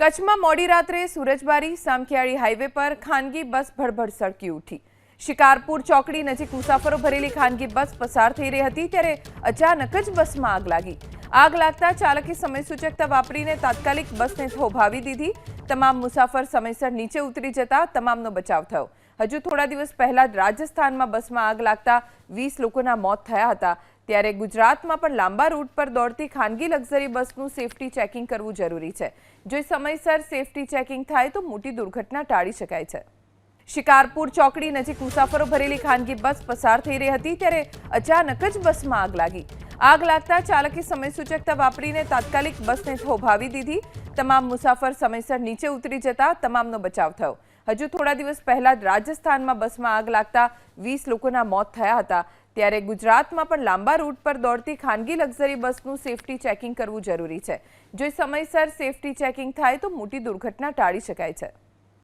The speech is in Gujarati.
કચ્છમાં મોડી રાત્રે સુરજબારી, સામખિયાળી હાઈવે પર ખાનગી બસ ભડભડ સળકી ઉઠી. શિકારપુર ચોકડી નજીક મુસાફરો ભરેલી ખાનગી બસ પસાર થઈ રહી હતી ત્યારે અચાનક જ બસમાં આગ લાગી. આગ લાગતા ચાલકે સમય સૂચકતા વાપરીને તાત્કાલિક બસને થોભાવી દીધી. તમામ મુસાફર સમયસર નીચે ઉતરી જતા તમામનો બચાવ થયો. હજુ થોડા દિવસ પહેલા રાજસ્થાનમાં બસમાં આગ લાગતા વીસ લોકોના મોત થયા હતા. ત્યારે ગુજરાતમાં પણ લાંબા રૂટ પર દોડતી ખાનગી લક્ઝરી બસનું સેફટી ચેકિંગ કરવું જરૂરી છે. જો સમયસર સેફટી ચેકિંગ થાય તો મોટી દુર્ઘટના ટાળી શકાય છે. શિકારપુર ચોકડી નજીક મુસાફરો ભરેલી ખાનગી બસ પસાર થઈ રહી હતી ત્યારે અચાનક જ બસમાં આગ લાગી. આગ લાગતા ચાલકે સમય સૂચકતા વાપરીને તાત્કાલિક બસને થોભાવી દીધી. તમામ મુસાફર સમયસર નીચે ઉતરી જતા તમામનો બચાવ થયો. હજુ થોડા દિવસ પહેલા રાજસ્થાનમાં બસમાં આગ લાગતા વીસ લોકોના મોત થયા હતા. ત્યારે ગુજરાતમાં પણ લાંબા રૂટ પર દોડતી ખાનગી લક્ઝરી બસનું સેફટી ચેકિંગ કરવું જરૂરી છે. જો સમયસર સેફટી ચેકિંગ થાય તો મોટી દુર્ઘટના ટાળી શકાય છે.